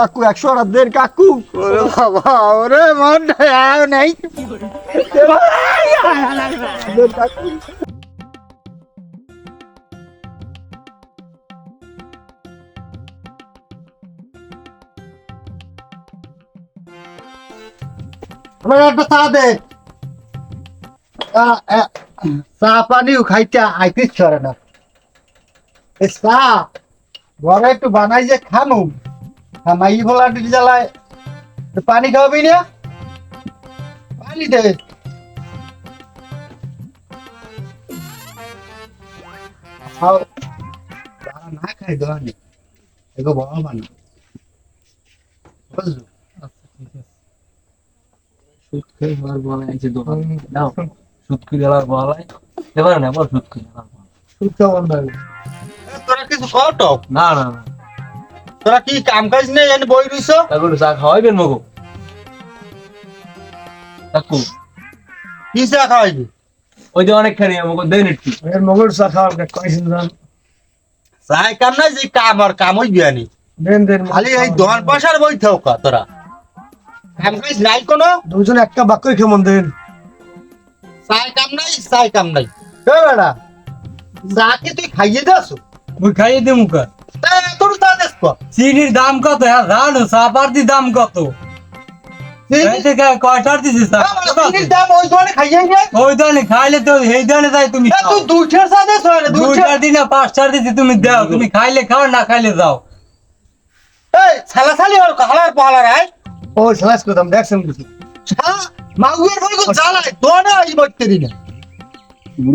কাকু একশো টাকা দেন কাকু। ওরে বাবা ওরে মন আয় নাই। কাকু আমার একটা চা দে। চা পানিও খাইতে ছড়ে না। চা ঘরে একটু বানাই যে খামু। খামাই বলা জ্বালায়। তো পানি খাওয়াবি না? পানি দে। খাও। না খাই দোকানে এগো বড় বানা বুঝলো? সুদ খেয়ে এবার বলা আছে দোকান নাও। সুদ খেয়ে এবার বলাই। এবার না এবার সুদ খেয়ে এবার বলা। সুখা তোরা কিছু কত না না না। তোরা কি কাম কাজ নেই এনে বই রইছ? তারপরে চা খাওয়াইবেন মগো? কাকু কি চা খাওয়াইবি? ওই যে অনেকখানি আমাকে দেন একটু। এর মগর চা খাওয়ার কয়েছেন জান। চাই কাম নাই যে কাম আর কাম হই বিয়ানি দেন দেন। খালি এই দোকান পয়সার বই থাও কা তোরা। কাম কাজ নাই কোনো? দুজন একটা বাক্যই কেমন দেন? চাই কাম নাই চাই কাম নাই। এ বেড়া চা কি তুই খাইয়ে দাস ওই খাইয়ে দে মুখা তোর চা দেস কো চিনির দাম কত? হ্যাঁ জানো চাপাতির দাম কত? এই থেকে কয়টার দিছিস চা? চিনির দাম ওই দোকানে খাইয়ে নে ওই ধরনের খাইলে তো এই ধরনের যাই তুমি এ খাও। তুই দুইটার চা দেস না দুই দুইটার চার দিন না পাঁচ চার দিন তুমি দাও তুমি খাইলে খাও না খাইলে যাও। এই ছালা ছালি হল হালার পাহালার আয়। ও সালাস করতাম দেখছেন কিছু ছালা মাগুয়ের বই কো জ্বালায় দোকানে আই বইতে দিনা।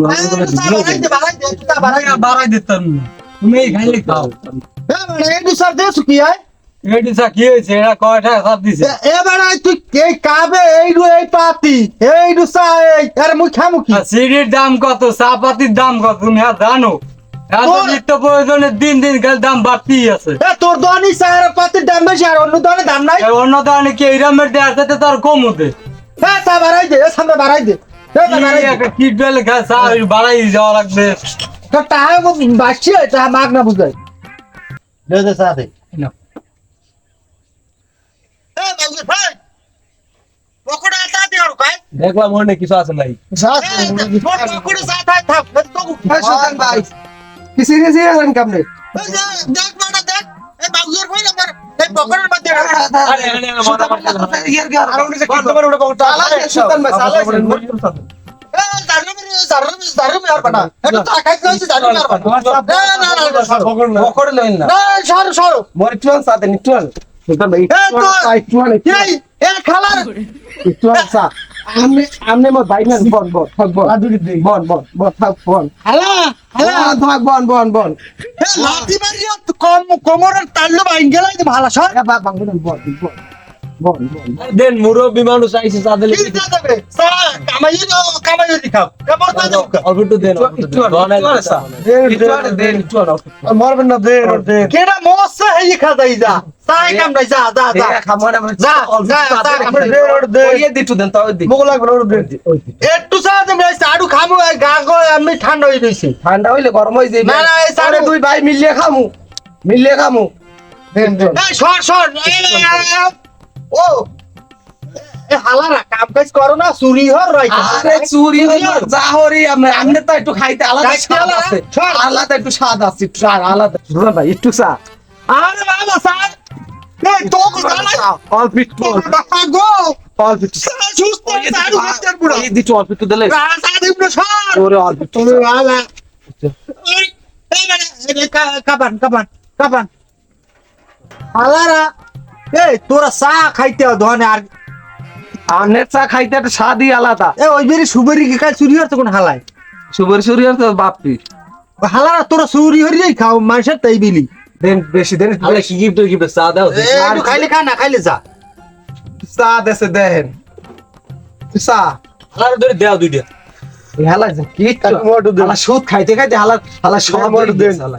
বাড়াইতে বাড়াইতে চা বাড়াইতে বাড়াই দিতাম না তুমি খাইলে খাও। এডু স্যার দেছ কি আয় চা কি হয়েছে? এটা কয়টা সব দিছে? এবারে তুই এই কাবে এই রু এই পাতি? এই রু সা এই আরে কি আর সিঁড়ির দাম কত? চাপাতির দাম কত? তুমি আর জানো? নিত্য প্রয়োজনে দিন দিন গেলে দাম বাড়তেই আছে। তোর দোকানি সার পাতির দাম বেশি আর অন্য দোকানে দাম নাই? অন্য দানে কি এই দামের দেওয়ার সাথে তার কম হতে হ্যাঁ চা বাড়াই দে সামনে বাড়াই দে। চা কিট বেলে চা বাড়াই যাওয়া লাগবে। তো টাকা বাসছি তা মাগ না বুঝাই দে দে চা দে নাও। এ বাবু ভাই পকোড়া চা দে আর কাই দেখলাম মনে কিছু আছে নাই পকোড়া চা থাক থাক তো সুলতান ভাই কি সিরিয়াস সিরিয়াস কামনে দেখ দেখ এই বাবুর ভাই আমার এই পকোড়ার মধ্যে আরে আরে আরে মাথা মাথা সুলতান ভাই সালাস এ জারুম জারুম জারুম আর বাটা এটা তো আকাশ নয় জারুম আর বাটা না না না না সরো। পকড় লইন না। না সরো সরো। মোর সাথে নিটুয়ান সুলতান ভাই এ তো টুয়ান এই এ খালার। টুয়ান সা আমনে আমনে মোর ভাই না বন বন থাক বন বন বন বন থাক বন হালা হালা থাক বন বন বন এ লাঠি মারিয়া কম কোমরের তাল্লু বাইন ভালো সর। বন বন দেন মুরব্বী মানুষ আইছে চা দিলে কি দা দেবে সা কামাই দাও কামাই দিখাও কেমন তা দাও অল্প একটু দেন অল্প একটু দেন। দোকানে চা। মরবেন না দে দে কেডা মোসা হেই খাদাই যা সাই কাম নাই যা যা যা। যা যা একটু সা দে আমি সাড়ু খামু গা গো আমি ঠান্ডা হই রইছি ঠান্ডা হইলে গরম হয়ে যাবে না, না, এই সাড়ে- দুই ভাই মিলিয়ে খামু। মিলিয়ে খামু। দেন দেন। এই সর সর। ও। এ হালারা কাম কাজ করো না চুরি হর আরে চুরি যা হরি আমরা আমনে তো একটু খাইতে আলাদা স্বাদ আছে। আলাদা একটু স্বাদ আছে একটু আলাদা। শুনুন ভাই একটু চা। আরে বাবা স্যার। এই তো অল্প একটু গো। অল্প একটু। সুস্থ সাড়ু হাতের বুড়া এই দিচ্ছি অল্প একটু দিলে। রাসা দিম না ওরে অল্প একটু। বাবা। এই মানে কাবান কাবান কাবান হালারা এই তোরা চা খাইতে ধনে আর আমনের চা খাইতে একটা স্বাদই আলাদা। এ ওই বেরি সুবেরি কি কাল চুরি হচ্ছে কোন হালায়? সুবর সুরিয়ার তো বাপি। হালারা তোরা চুরি হরিয়াই খাও মানুষের তাই বিলি। দেন বেশি দেন আরে কি গিফট গিফট চা দাও একটু খাইলে খা না খাইলে যা। চা দেশে দেন। চা। আর ধরে দাও দুইটা। হালা কি মোটু। হালা সুদ খাইতে খাইতে হালা হালা সব মোটু দেন। হালা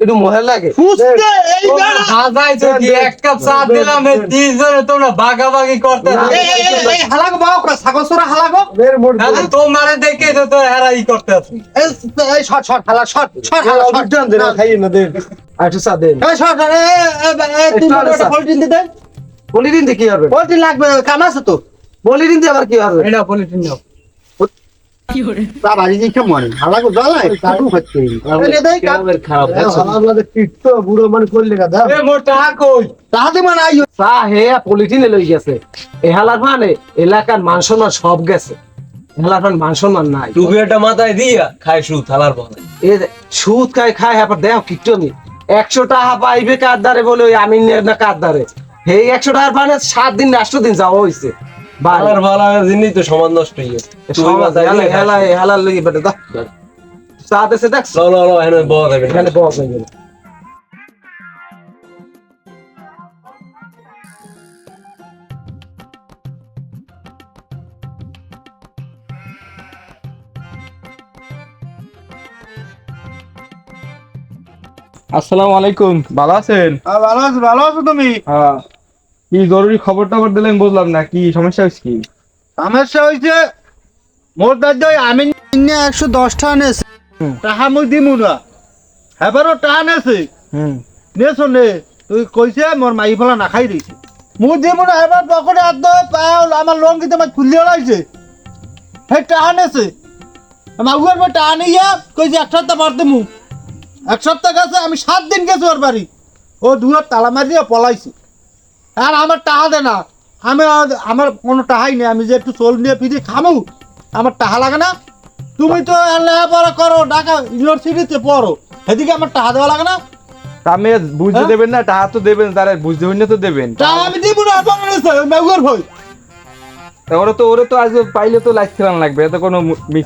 একটু মহে লাগে। এই এক কাপ চা দিলাম তোমরা বাগাবাগি করতে এই এই এই, এই হালাগো বাও কা হালাগো। তোমারে দেখে তো তো হেরাই করতে এই এই শট শট হালা শট শট হালা শট। অভিজ্ঞান দেন না। চা এই শট এই পলিটিন দিন। কি হবে? পলিটিন লাগবে কাম আছে তো। বলি দিন আবার কি হবে? এটা পলিটিন নাও মনে খারাপ? বুড়ো মানে করলে এ মোর টাকা কই? তাহাতে মানে আইও হে লই গেছে মানে এলাকার মান সম্মান সব গেছে। মানে মান সম্মান নাই। মাথায় দিয়া বলে এ সুদ খায় খায় হ্যাঁ দেও কিটনি একশো টাকা পাইবে কার দ্বারে বলে ওই আমি না কার দ্বারে? এই একশো টাকার মানে সাত দিন রাষ্ট্র দিন যাওয়া হয়েছে থালার ভালা জিনিস তো সমান নষ্ট হয়ে মাথায় হেলার লই বেটা দেখ। চা দেশে দেখ। লো লো লো এখানে দেবে। এখানে বস হয়ে আসসালামু আলাইকুম। ভালো আছেন? ভালো আছো ভালো আছো তুমি? হ্যাঁ। কি জরুরি খবর টবর দিলেন বুঝলাম না কি সমস্যা হচ্ছে কি? সমস্যা হইছে মোর দাদা আমি নিয়ে একশো দশ টাকা নেছে টাকা মুই দিমু না। এবারও টাকা নেছে নেছো নে তুই কইছে মোর মাই ফলা না খাই দিছে। মুই দিমু না এবার পকেটে হাত পাউল আমার লোন কিন্তু আমার খুলিয়ে লাইছে হে টাকা নেছে আমার উয়ার পর টাকা নিয়ে কইছে এক সপ্তাহ পর দিমু। এক সপ্তাহ গেছে আমি সাত দিন গেছি ওর বাড়ি। ও দুয়ার তালা মারিয়ে পলাইছে। আর আমার টাকা দে না। আমি আমার কোনো টাকাই নেই আমি যে একটু চোল নিয়ে ফিরে খামু। আমার টাকা লাগে না। তুমি তো লেখাপড়া করো ঢাকা ইউনিভার্সিটিতে পড়ো। এদিকে আমার টাকা দেওয়া লাগে না। আমি বুঝতে হ্যাঁ? দেবেন না টাকা তো দেবেন তারা বুঝতে হইলে তো দেবেন। আমি দিব না মেঘর ভই ওরা তো ওরা তো আজ পাইলে তো লাইট খেলান লাগবে এত কোনো মিস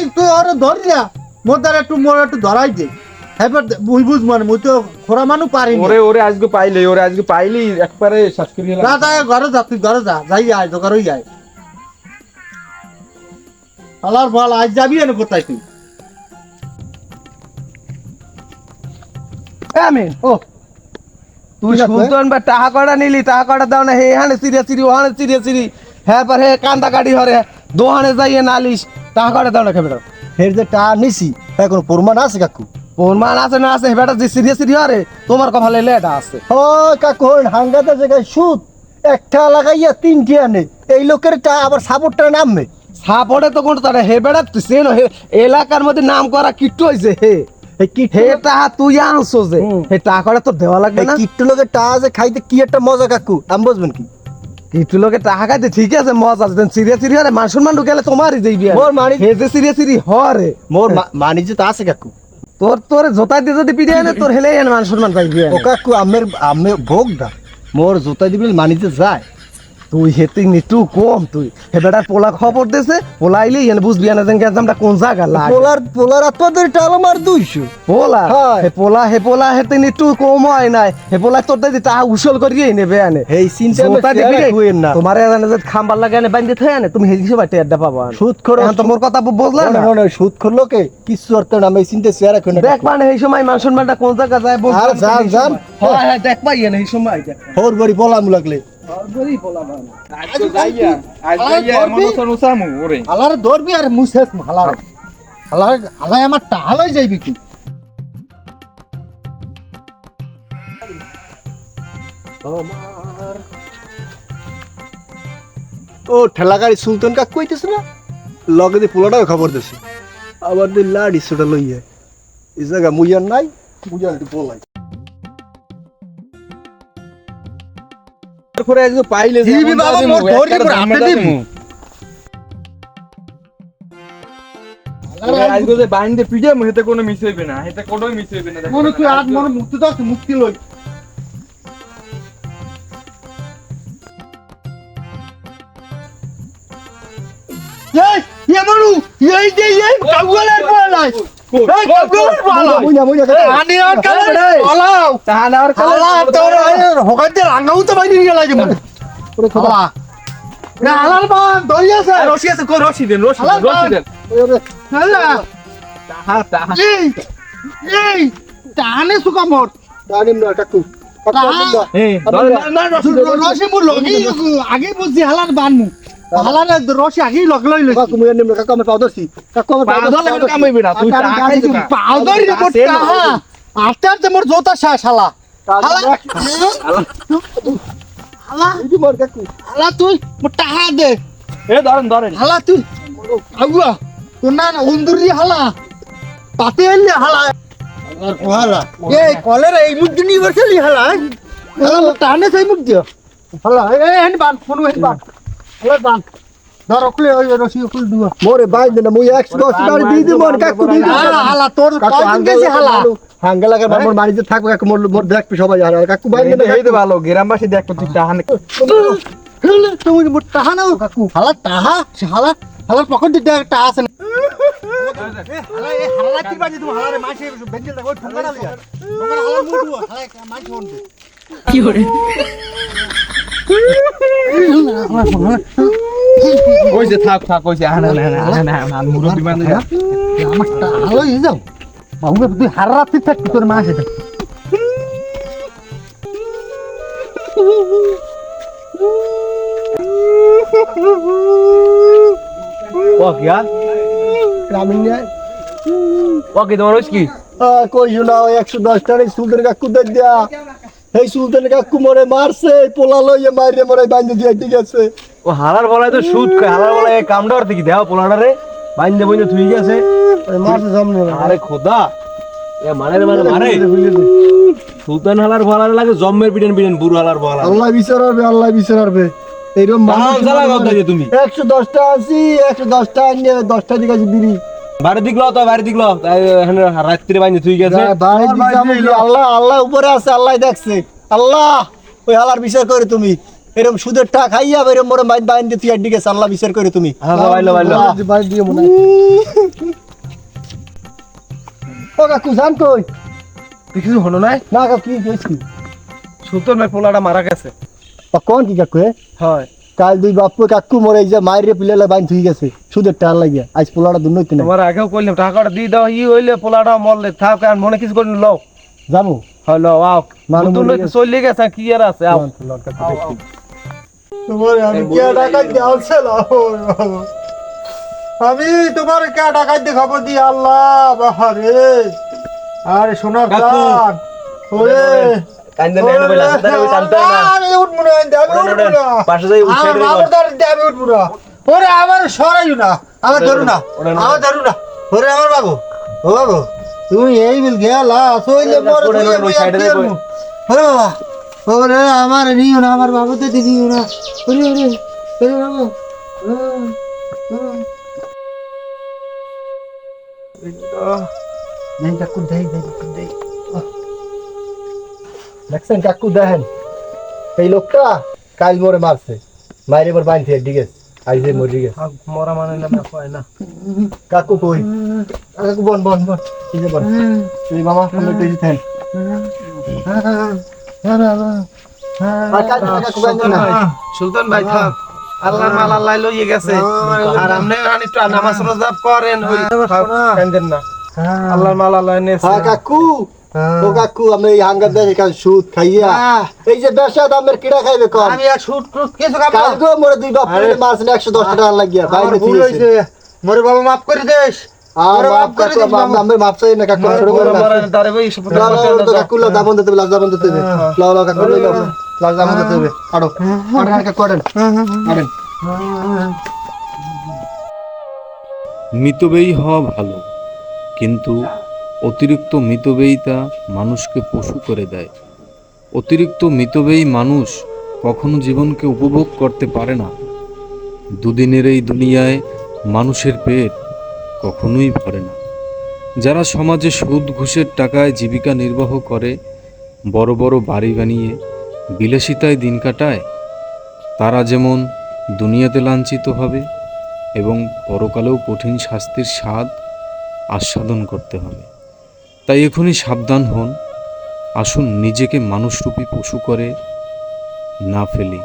একটু ওরা ধরি না। মোর দ্বারা একটু মোর একটু ধরাই দে। এবার বুঝ বুঝ মানে মুই তো খোরা মানু পারি ওরে ওরে আজকে পাইলে ওরে আজকে পাইলি একবারে না তাই ঘরে যা তুই ঘরে যা যাই আয় তো ঘরেই আয়। আলার বল আজ যাবি না কোথায় তুই? আমি ও। তুই। সুলতান বা টাকা কটা নিলি টাকা কটা দাও না হে হানে সিরিয়া সিরি ওহানে সিরিয়া সিরি হ্যাঁ পর হে কান্দা কাটি হরে দোহানে যাইয়ে নালিশ টাকা কটা দাও না খেবে ফের যে টাকা নিছি এখন প্রমাণ আছে কাকু? প্রমাণ আছে না আছে হেবেটা যে সিরিয়া সিরি হরে তোমার কপালে লেটা আছে। ও কাকু হাঙ্গাতে জায়গায় সুদ একটা লাগাইয়া তিনটি আনে এই লোকের টা আবার সাপোর্টটা নামবে সাপড়ে তো তারে হেবেটা সেন এলাকার মধ্যে নাম করা কিট্টু হইছে হে। হে তুই আনছো যে হুম। হে টাকা তো দেওয়া লাগবে না? কিট্টু লোকের টাকা যে খাইতে কি একটা মজা কাকু আমি বুঝবেন কি? কিট্টু লোকে টাকা খাইতে ঠিক আছে মজা আছে সিরিয়া সিরি হরে মান সম্মান ঢুকেলে তোমারই যাইবি মোর মানি হে যে সিরিয়া সিরি হরে মোর মানি যে তা আছে কাকু। তোর তোর জোতা দিয়ে যদি পিড়ে আনে তোর হেলে এনে মান সম্মান পাইবি ও কাকু আমের আমে ভোগ দা। মোর জোতা দিবি মানিতে যায়। তুই হেতে নিটু কম তুই। হে বেটার পোলা খবর দেছে পোলা আইলে এনে বুঝবি না যেন আমরা কোন জায়গা লাগে। পোলার পোলার আত্মা আত্মাদের টাল মার দুইশো। পোলা? হে পোলা হে পোলা হেতে নিটু কম হয় নাই। হে পোলা তোর দাদি তা উসল করিয়ে নেবে আনে এই চিন্তা জোতা দিবি রে। না। তোমার এখানে যে খাম্বার লাগে এনে বান্ধে থাকে আনে তুমি হেজি সবাই টেরটা পাবা সুদ খোর এখন তো মোর কথা বুঝলা না। না সুদ খোর লোকে কিছু অর্থ নামে চিন্তা শেয়ার রাখুন দেখ মানে এই সময় মান সম্মানটা কোন জায়গা যায় বুঝলাম আর যান, যান। হ্যাঁ হ্যাঁ দেখ পাই এনে এই সময় দেখ। হোর বড়ি বলাম লাগলে। সর্বই পোলা ভালো। আজকে যাইয়া আজ আরে যাইয়া ওরে। হালার ধরবি আর মুছেস হালার। হালার হালাই আমার টাহালাই যাইবি কি? ও ঠেলা গাড়ি সুলতান কাক কইতেছ না? লগে দিয়ে পোলাটাও খবর দিছে। আবার দি লাড়ি সেটা লইয়া এই জায়গা মুইয়ার নাই মুইয়ার পোলাই। তারপরে আজকে পাইলে দিবি বাবা, মোর ধরি একটা হাতে দিমু। দিমু। আজকে যে বাইন্দে পিড়ে হেতে কোনো মিস হইবে না হেতে কোনো মিস হইবে না মনে তুই আজ মনে মুক্তি তো মুক্তি লই এই ইয়ে মানু এই এই কাগুলের বলাই আছে। দেন দেন টানে সুকা মোর। টানিম না কাকু। আগে বুঝছি হালার বানমু হালার রসি আগেই লগ লই লইছি। কাকু মুই নিম কাকু আমার পাও ধরছি কাকু আমার পাও পাগল লাগবে কামাইবে না তুই টাকা টাকা দিবি। পাউডার রে মোর টাহা আস্তে আস্তে মোর জোতা শেষ হালা হালা হালা দিদি মোর কাকু। হালা তুই মোর টাহা দে। এ ধরেন ধরেন। হালা তুই আগুয়া তোর না উন্দুরি হালা পাতে এলে হালা হালা এই কলের এই মুখ দিনি হালা হালা টানে সেই মুখ দিও হালা এই হেন বান ফোন হেন বান। ধর অকলে ওই রসি অকল দুয়া মোরে বাইন্দে না মুই 110 টাকা দিয়ে দিই মোর কাকু দিয়ে দিই হালা তোর হাঙ্গা গেছে হালা হাঙ্গা লাগার মোর বাড়িতে থাকবে কাকু মোর মোর দেখবে সবাই আর কাকু বাইন্দে না এই তো ভালো গ্রামবাসী দেখো তুই টাহা নে- হালা তুমি মোর টাহা নাও কাকু হালা টাহা হালা হালার পকেট দিতে টাহা আছে না হালা এই হালা কি বাজে তুমি হালারে মাসে বেঞ্জেল দেখো ঠুঙ্গা না লিয়া মুডু হালা মাছ হনবে কইছে থাক থাক কইছে আনা না না না না মুরব্বি মানে আমার হালো ই যাও। বাবু তুই হার রাত্রি থাকবি তোর মা সেটা ও কি আর আমি নিয়ে ও তোমার কি? কই শোনা ওই 110 টাকা সুলতান কাকু দিয়া। এই সুলতান কাকু মোরে মারছে পোলা লইয়ে মাইরে মোরে বাইন্দে দিয়ে ঠিক আছে ও হালার বলায় তো সুদ কয় হালার বলায় এই কামটা করতে কি দেও পোলাটারে বাইন্দে বইনে তুই গেছে। মারছে সামনে। আরে খোদা এ মানে রে মানে মারে। সুলতান হালার বলার লাগে জম্মের পিটেন পিটেন বুড়ো হালার বলা আল্লাহ বিচার হবে আল্লাহ বিচার এইরকম যে তুমি। একশো দশটা আছি একশো দশটা নিয়ে দশটা দিকে আছি বিড়ি বাড়ি দিকলো তো বাড়ি দিকলো রাত্রে তুই গেছে। আল্লাহ আল্লাহ উপরে আছে আল্লাহ দেখছে। আল্লাহ ওই আল্লাহর বিচার করে তুমি। এরকম সুদের টাকা খাইয়া এরকম মোরে মাইন বাইন দিয়ে তুই আর দিকে আল্লাহ বিচার করে তুমি। দিয়ে মনে ও কাকু জান কই? কিছু হলো নাই? না কাকু কি কইছি সুতন ভাই পোলাটা মারা গেছে। ও কোন কি কাকু হয়। কাল দুই বাপু কাকু মরে যে মায়ের পিলেলে বাইন থুই গেছে। সুদের টাকা লাগিয়া। আজ পোলাটা দুর্নীতি কিনা তোমার আগেও কইলাম টাকাটা দিয়ে দাও ই হইলে পোলাটা মরলে। থাক আর মনে কিছু করে লও। যাব? হলো আও। মরে লইতে গেছে। চলে গেছে কি আর আছে আও। তোমার আমি কে টাকা দিয়েছে আমি তোমার কে টাকা দিয়ে খবর দি আল্লাহ বাহারে। আরে সোনার কাকু। ওরে। না না। না না। আমার বাবার দ্বারা দিয়ে আমি উঠবো না। ওরে আমার সরাইও না। আমার ধরু না। আমার ধরু না। ওরে আমার বাবু। ও বাবু তুমি এই বিল গেলা সইলে মোর ওরে না, বাবা ওরে আমার নিও না আমার বাবুতে দিও না। ওরে ওরে ওরে বাবু দেই কাকু দেই। দেখছেন কাকু দেখেন। এই লোকটা কাল মোরে মারছে। মাইরে মোর বাইন থেকে মরে গেছে মরা মানে না কয় না। কাকু কই? কাকু বন বন বন। এই যে বন। এই মামা সামনে যেতেন কাকু সুলতান ভাই থাক। আল্লাহর মাল আল্লাহ লইয়ে গেছে। আর আপনি আনি একটু নামাজ রোজা করেন। ওই কান্দেন না। আল্লাহর মাল আল্লাহ কাকু। ও কাকু আমি এই হাঙ্গার দেখে কাল সুদ খাইয়া। এই যে বেশা দামের কিড়া খাইবে কম আমি আর শুট টুট কিছু খাব কালকে মোরে দুই বাপ মারছেন একশো দশ টাকা লাগিয়া আমার ভুল হয়েছে। মোরে বাবা মাফ করে দেস আর মাফ করে দিস বাবা। আমি মাপ চাই না কাকু শুরু করে না তারে ভাই সব লাও লাও লাও কাকু লাও দাবন দিতে হবে দাবন দিতে লাও লাও কাকু লাও লাও লাও দাবন দিতে আড়ো আড়ো কাকু আড়েন আড়েন মিতব্যয়ী হওয়া ভালো কিন্তু অতিরিক্ত মিতব্যয়িতা মানুষকে পশু করে দেয়। অতিরিক্ত মিতব্যয়ী মানুষ কখনো জীবনকে উপভোগ করতে পারে না। দুদিনের এই দুনিয়ায় মানুষের পেট কখনোই ভরে না। যারা সমাজে সুদ, ঘুষের টাকায় জীবিকা নির্বাহ করে, বড় বড় বাড়ি বানিয়ে, বিলাসিতায় দিন কাটায়, তারা যেমন দুনিয়াতে লাঞ্ছিত হবে এবং পরকালেও কঠিন শাস্তির স্বাদ আস্বাদন করতে হবে। তাই এখনই সাবধান হন। আসুন নিজেকে মানুষরূপী পশু করে না ফেলি।